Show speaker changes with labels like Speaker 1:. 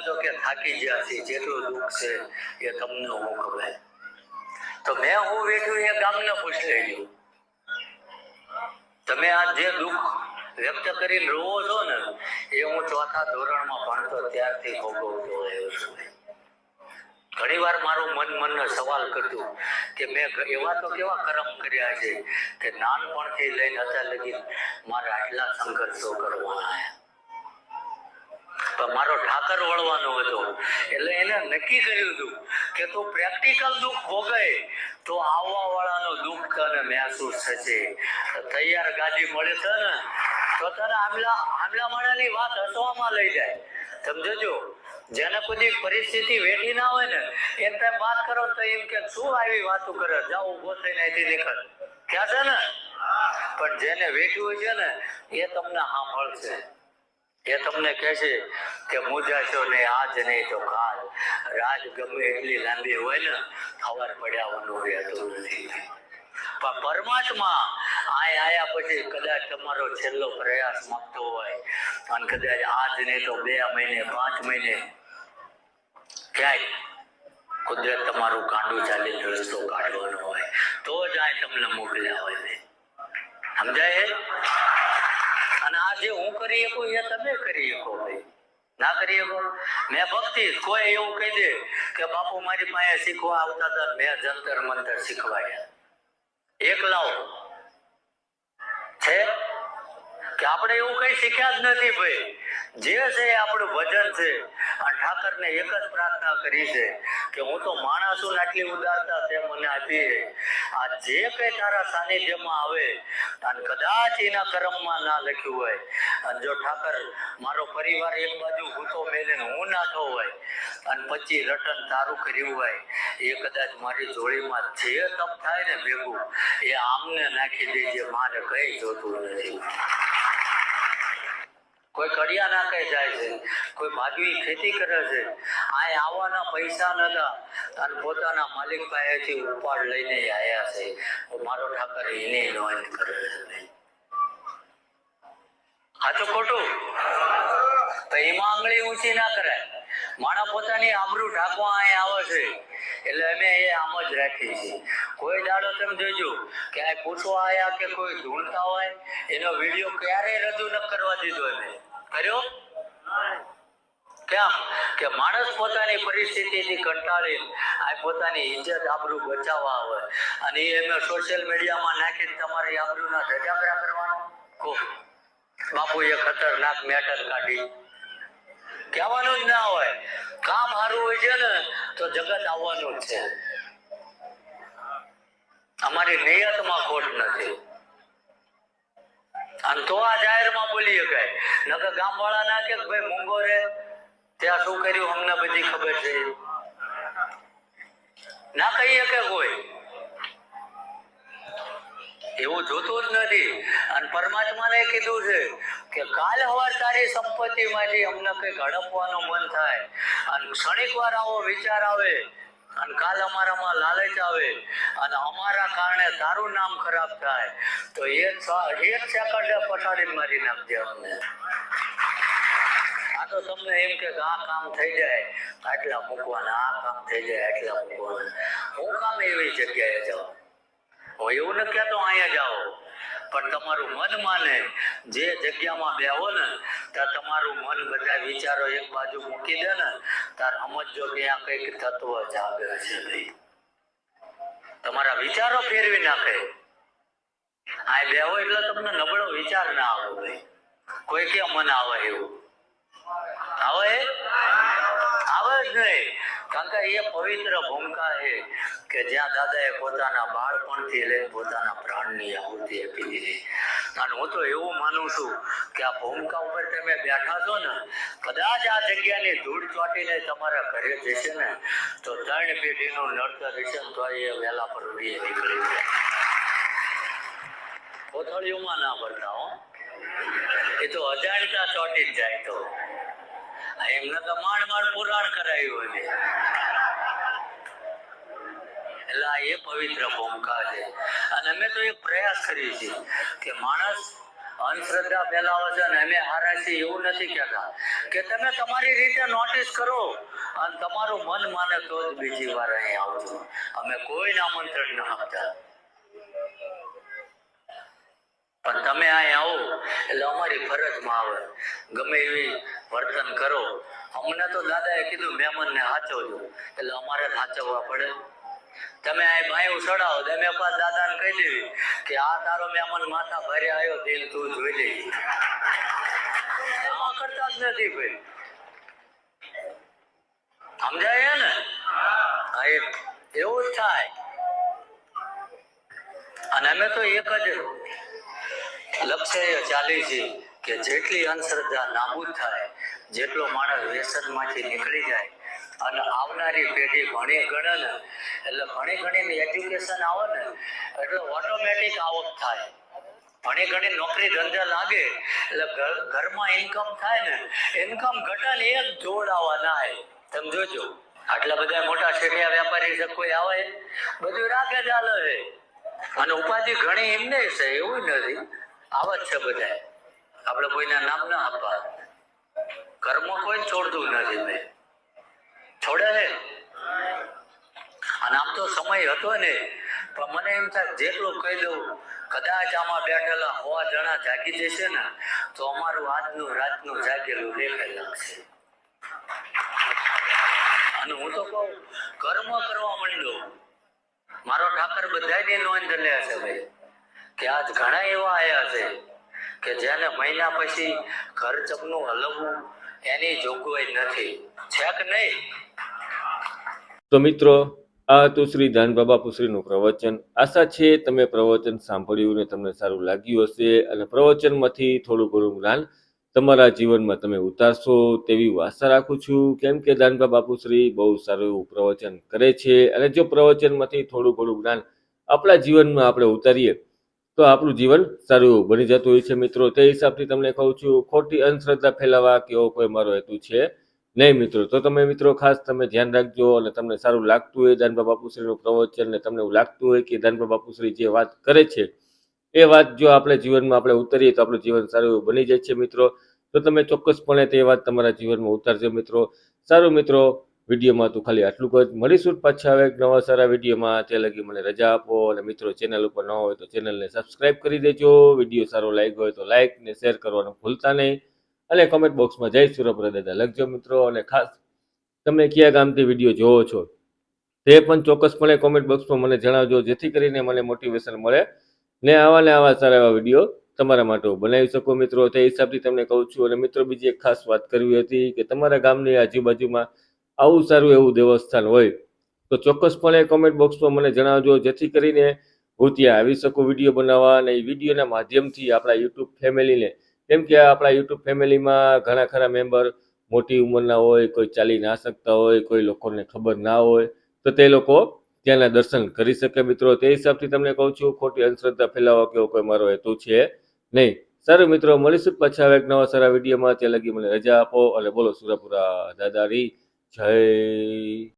Speaker 1: તો કે થાકી ગયા છે, જેટલું દુઃખ છે એ તમને હું ખબર. તો મેં હું વેઠ્યું એ ગામને પૂછ લેજો. તમે આ જે દુઃખ વ્યક્ત કરીને રોવો છો ને, એ હું ચોથા ધોરણમાં ભણતો ત્યારથી ભોગવતો રહ્યો છું. ઘણી વાર મારું મન મનનો સવાલ કરતું કે મેં એવા તો કેવા કર્મ કર્યા છે કે નાનપણથી લઈને અત્યાર લગી મારે આટલા સંઘર્ષો કરવાના પણ મારો ઠાકર વળવાનો હતો. એટલે એને નક્કી કર્યું હતું કે તું પ્રેક્ટિકલ દુઃખ ભોગાય તો આવવા વાળાનો દુઃખ તને મહેસૂસ થશે. તૈયાર ગાડી મળે છે ને તો તને આમલા આમલા માળાની વાત હસવામાં લઈ જાય. સમજજો? જેને કોઈ પરિસ્થિતિ વેઠી ના હોય ને એમ તમે વાત કરો તો એમ કે શું આવી વાતો કરે જાઓ ઊભો થઈને અહીંથી નીકળ. ક્યાં છે ને? પણ જેને વેઠ્યું હોય છે ને એ તમને સાંભળશે. એ તમને કહે છે કે મુજાશો ને આજ નહીં તો કાલ. રાજ ગમે એટલી લાંબી હોય ને ખબર પડ્યાવાનું રહેતું નથી. પણ પરમાત્મા આય આયા પછી કદાચ તમારો છેલ્લો પ્રયાસ માંગતો હોય અને કદાચ આજ નહીં તો બે મહિને, પાંચ મહિને, ક્યાંય કુદરત તમારું કાંડું ચાલીને રસ્તો કાઢવાનો હોય, તો જ આ તમને મોકલ્યા હોય. સમજાય? જે હું કરી શકું, એ તમે કરી શકો ના કરી શકો? મેં ભક્તિ, કોઈ એવું કહી દે કે બાપુ મારી પાસે શીખવા આવતા હતા, મેં જંતર મંતર શીખવાડ્યા. એકલાઓ છે? કે આપણે એવું કઈ શીખ્યા જ નથી ભાઈ. જે છે આપણું વજન છે. આ ઠાકરને એક જ પ્રાર્થના કરી છે કે હું તો માણસ આટલી ઉદારતા તે મને આપી આ જે કઈ તારા સાનિધ્યમાં આવે, અને કદાચ એના કર્મમાં ના લખ્યું હોય, અને જો ઠાકર મારો પરિવાર એક બાજુ હૂતો મેલીને હું નાખો હોય, અને પછી રટન તારું કર્યું હોય, એ કદાચ મારી જોડીમાં જે તપ થાય ને ભેગું, એ આમને નાખી દેજે, મારે કઈ જોતું નથી. કોઈ કડિયા નાખે જાય છે, કોઈ માધવી ખેતી કરે છે આ આવવાના પૈસા નતા. અને પોતાના માલિક પાસેથી ઉપાડ લઈને આવ્યા છે. મારો ઠાકર એને નોંધ કરે છે. સાચું ખોટું. તો એમાં આંગળી ઊંચી ના કરાય. માણા પોતાની આબરૂ ઢાંકવા અહીં આવે છે. એટલે અમે એ આમ જ રાખીએ છે કોઈ દાડો તમે જોજો કે આ પૂછવા આયા કે કોઈ ઢૂંઢતા હોય, એનો વીડિયો ક્યારે રજૂ ન કરવા દીધો એને. કર્યો? કેમ? કે માણસ પોતાની પરિસ્થિતિથી કંટાળી આ પોતાની ઇજ્જત આબરૂ બચાવવા આવે. અને એ અમે સોશિયલ મીડિયામાં નાખીને તમારી આબરૂના ધજાગરા કરવાનો? કો? બાપુએ ખતરનાક મેટર કાઢી. કહેવાનું જ ના હોય. કામ સારું હોય છે ને, તો જગત આવવાનું જ છે. અમારી નિયતમાં ખોટ નથી. અને તો આ જાહેરમાં બોલી શકાય નકર ગામવાળા ના કે ભાઈ મૂંગો રે, ત્યાં શું કર્યું અમને બધી ખબર છે? ના કહી શકે કોઈ. એવું જોતું જ નથી. અને પરમાત્માને કીધું છે કે કાલ હવાર તારી સંપત્તિમાંથી અમને કંઈક હડપવાનું મન થાય. અને ક્ષણિક વાર આવો વિચાર આવે અને કાલ અમારામાં લાલચ આવે અને અમારા કારણે તારું નામ ખરાબ થાય. તો એ એક સેકન્ડે પછાડી મારી નાખજે અમને. આ તો તમને એમ કે આ કામ થઈ જાય, આટલા મૂકવાના, આ કામ થઈ જાય, આટલા મૂકવાના. હું કામ એવી જગ્યાએ જાઉં? હું એવું નથી કહેતો અહીંયા જાઓ. પણ તમારું મન માને, જે જગ્યામાં બેહો ને, ત્યાં તમારું મન બધા વિચારો એક બાજુ મૂકી દે ને, ત્યાં સમજો કે આ કંઈક તત્વ જાગે છે તમારા વિચારો ફેરવી નાખે. આ બેહો એટલે તમને નબળો વિચાર ના આવે કોઈ કે મન આવે એવું? આવે? આવે જ નહીં. કારણ કે એ પવિત્ર ભૂમિકા છે કે જ્યાં દાદાએ પોતાના બાળપણથી લઈને પોતાના પ્રાણની આહુતિ આપી દીધી. અને હું તો એવું માનું છું કે આ ભૂમિકા ઉપર તમે બેઠા છો ને, કદાચ આ જગ્યાની ધૂળ ચોટીને તમારા ઘરે જશે ને, તો ત્રણ પેઢીનું નડતર રહેશે તો એ વહેલા પર ઉડીએ નીકળી જાય. કોથળીઓમાં ના ભરતા હો. એ તો અજાણતા ચોટી જ જાય તો. એમને તો માંડ માંડ પુરાણ કરાયું હોય એટલે એ પવિત્ર ભૂમિકા છે. અને અમે તો એક પ્રયાસ કરીએ છીએ કે માણસ અંધશ્રદ્ધા ફેલાવે છે અને અમે હારા છીએ એવું નથી કહેતા. કે તમે તમારી રીતે નોટિસ કરો અને તમારું મન માને તો બીજી વાર અહીં આવજો અમે કોઈને આમંત્રણ ન આપતા. પણ તમે અહીંયા આવો, એટલે અમારી ફરજમાં આવે. ગમે એવી વર્તન કરો. અમને તો દાદાએ કીધું, મહેમાનને સાચવજો એટલે અમારે સાચવવા પડે. તમે આ બાયું ચડાવો તો અમે પાછા દાદાને કહી દેવી કે, આ તારો મહેમાન માથા ભરે આવ્યો દિલ તું જોઈ લે. કરતા જ નથી ભાઈ. સમજાય ને? હા એવું જ થાય. અને અમે તો એક જ લક્ષ્ય ચાલી છે કે જેટલી અંધશ્રદ્ધા નાબૂદ થાય, જેટલો માણસ વ્યસનમાંથી નીકળી જાય, અને આવનારી પેઢી ભણી ગણે ને એટલે ભણી ગણીને એજ્યુકેશન આવે ને, એટલે ઓટોમેટિક આવક થાય. ભણી ગણી નોકરી ધંધા લાગે, એટલે ઘર- ઘરમાં ઇન્કમ થાય ને ઇન્કમ ઘટે ને એક જોડાવા ના આવે તમે જોજો. આટલા બધા મોટા શેઠિયા વેપારી છે, કોઈ આવે? બધું રાખે ચાલે અને ઉપાધિ ઘણી એમને છે, એવું નથી. આવા છે બધા આપણે કોઈના નામ ના આપવા. કર્મ કોઈ છોડતું નથી મેં છોડે ને અને આમ તો સમય હતો ને પણ મને એમ થાય જેટલું કહી દઉં, કદાચ આમાં બેઠેલા હોવા જણા જાગી જશે ને, તો અમારું આજનું રાતનું જાગેલું દેખાઈ લાગશે. અને હું તો કહું, કર્મ કરવા માંડ્યો. મારો ઠાકર બધાની નોંધ લે છે ભાઈ. કે આજ ઘણા એવા આયા છે કે જેને મહિના પછી ઘર ચપનું હલવવું એની જોગવાઈ નથી. છે કે નહીં?
Speaker 2: તો મિત્રો, આ હતું શ્રી ધાનબાબા પુશ્રીનું પ્રવચન. આશા છે તમે પ્રવચન સાંભળ્યું ને તમને સારું લાગ્યું હશે અને પ્રવચનમાંથી થોડું ઘણું જ્ઞાન તમારા જીવનમાં તમે ઉતારશો તેવી હું આશા રાખું છું. કેમ કે દાનબા બાપુશ્રી બહુ સારું એવું પ્રવચન કરે છે અને જો પ્રવચનમાંથી થોડું ઘણું જ્ઞાન આપણા જીવનમાં આપણે ઉતારીએ તો આપણું જીવન સારું એવું બની જતું હોય છે મિત્રો. તે હિસાબથી તમને કહું છું, ખોટી અંધશ્રદ્ધા ફેલાવા કે એવો કોઈ મારો હેતુ છે? નહીં મિત્રો, તો તમે મિત્રો ખાસ તમે ધ્યાન રાખજો અને તમને સારું લાગતું હોય દાનબા બાપુશ્રીનું પ્રવચન ને તમને એવું લાગતું હોય કે દાનબા બાપુશ્રી જે વાત કરે છે, એ વાત જો આપણે જીવનમાં આપણે ઉતરીએ તો આપણું જીવન સારું એવું બની જાય છે મિત્રો. તો તમે ચોક્કસપણે તે વાત તમારા જીવનમાં ઉતારજો મિત્રો. સારું મિત્રો વિડીયોમાં તું ખાલી આટલું જ. મળીશું પાછા હવે એક નવા સારા વિડીયોમાં. તે લગી મને રજા આપો અને મિત્રો ચેનલ ઉપર ન હોય તો ચેનલને સબસ્ક્રાઇબ કરી દેજો. વીડિયો સારો લાગ્યો હોય તો લાઇક ને શેર કરવાનું ભૂલતા નહીં. અને કોમેન્ટ બોક્સમાં જય સુરપ્રદ દાદા. લખજો મિત્રો અને ખાસ તમે કયા ગામથી વીડિયો જોવો છો તે પણ ચોક્કસપણે કોમેન્ટ બોક્સમાં મને જણાવજો. જેથી કરીને મને મોટિવેશન મળે ને આવા ને આવા સારા એવા વીડિયો તમારા માટે બનાવી શકો મિત્રો. તે હિસાબથી તમને કહું છું. અને મિત્રો, બીજી એક ખાસ વાત કરવી હતી કે તમારા ગામની આજુબાજુમાં આવું સારું એવું દેવસ્થાન હોય, તો ચોક્કસપણે કોમેન્ટ બોક્સમાં મને જણાવજો, જેથી કરીને હું ત્યાં આવી શકું વીડિયો બનાવવા અને એ વિડીયોના માધ્યમથી આપણા યુટ્યુબ ફેમિલીને, કેમ કે આપણા યુટ્યુબ ફેમિલીમાં ઘણા ખરા મેમ્બર મોટી ઉંમરના હોય, કોઈ ચાલી ના શકતા હોય, કોઈ લોકોને ખબર ના હોય, તો તે લોકો ત્યાંના દર્શન કરી શકે મિત્રો. તે હિસાબથી તમને કહું છું, ખોટી અંધશ્રદ્ધા ફેલાવવા કેવો કોઈ મારો હેતુ છે નહીં. સારું મિત્રો, મળીશું પાછા એક નવા સારા વિડીયોમાં. ત્યાં લગી મને રજા આપો અને બોલો સુરાપુરા દાદારી. જય